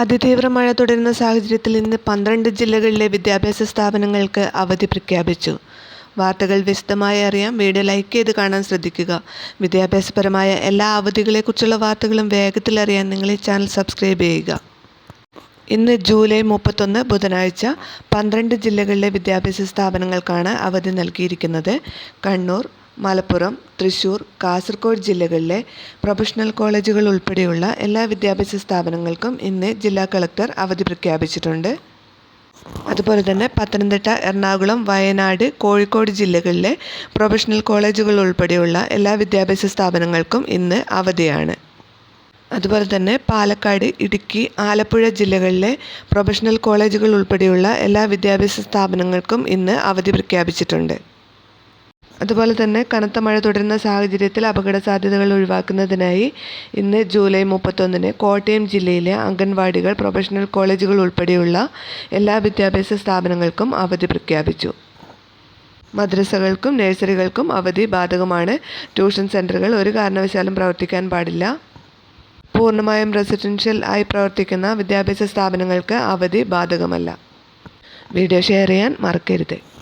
അതിതീവ്ര മഴ തുടരുന്ന സാഹചര്യത്തിൽ ഇന്ന് പന്ത്രണ്ട് ജില്ലകളിലെ വിദ്യാഭ്യാസ സ്ഥാപനങ്ങൾക്ക് അവധി പ്രഖ്യാപിച്ചു. വാർത്തകൾ വിശദമായി അറിയാൻ വീഡിയോ ലൈക്ക് ചെയ്ത് കാണാൻ ശ്രദ്ധിക്കുക. വിദ്യാഭ്യാസപരമായ എല്ലാ അവധികളെക്കുറിച്ചുള്ള വാർത്തകളും വേഗത്തിൽ അറിയാൻ നിങ്ങൾ ഈ ചാനൽ സബ്സ്ക്രൈബ് ചെയ്യുക. ഇന്ന് ജൂലൈ മുപ്പത്തൊന്ന് ബുധനാഴ്ച പന്ത്രണ്ട് ജില്ലകളിലെ വിദ്യാഭ്യാസ സ്ഥാപനങ്ങൾക്കാണ് അവധി നൽകിയിരിക്കുന്നത്. കണ്ണൂർ മലപ്പുറം തൃശൂർ കാസർഗോഡ് ജില്ലകളിലെ പ്രൊഫഷണൽ കോളേജുകൾ ഉൾപ്പെടെയുള്ള എല്ലാ വിദ്യാഭ്യാസ സ്ഥാപനങ്ങൾക്കും ഇന്ന് ജില്ലാ കളക്ടർ അവധി പ്രഖ്യാപിച്ചിട്ടുണ്ട്. അതുപോലെ തന്നെ പത്തനംതിട്ട എറണാകുളം വയനാട് കോഴിക്കോട് ജില്ലകളിലെ പ്രൊഫഷണൽ കോളേജുകൾ ഉൾപ്പെടെയുള്ള എല്ലാ വിദ്യാഭ്യാസ സ്ഥാപനങ്ങൾക്കും ഇന്ന് അവധിയാണ്. അതുപോലെ തന്നെ പാലക്കാട് ഇടുക്കി ആലപ്പുഴ ജില്ലകളിലെ പ്രൊഫഷണൽ കോളേജുകൾ ഉൾപ്പെടെയുള്ള എല്ലാ വിദ്യാഭ്യാസ സ്ഥാപനങ്ങൾക്കും ഇന്ന് അവധി പ്രഖ്യാപിച്ചിട്ടുണ്ട്. അതുപോലെ തന്നെ കനത്ത മഴ തുടരുന്ന സാഹചര്യത്തിൽ അപകട സാധ്യതകൾ ഒഴിവാക്കുന്നതിനായി ഇന്ന് ജൂലൈ മുപ്പത്തൊന്നിന് കോട്ടയം ജില്ലയിലെ അംഗൻവാടികൾ പ്രൊഫഷണൽ കോളേജുകൾ ഉൾപ്പെടെയുള്ള എല്ലാ വിദ്യാഭ്യാസ സ്ഥാപനങ്ങൾക്കും അവധി പ്രഖ്യാപിച്ചു. മദ്രസകൾക്കും നഴ്സറികൾക്കും അവധി ബാധകമാണ്. ട്യൂഷൻ സെന്ററുകൾ ഒരു കാരണവശാലും പ്രവർത്തിക്കാൻ പാടില്ല. പൂർണമായും റെസിഡൻഷ്യൽ ആയി പ്രവർത്തിക്കുന്ന വിദ്യാഭ്യാസ സ്ഥാപനങ്ങൾക്ക് അവധി ബാധകമല്ല. വീഡിയോ ഷെയർ ചെയ്യാൻ മറക്കരുത്.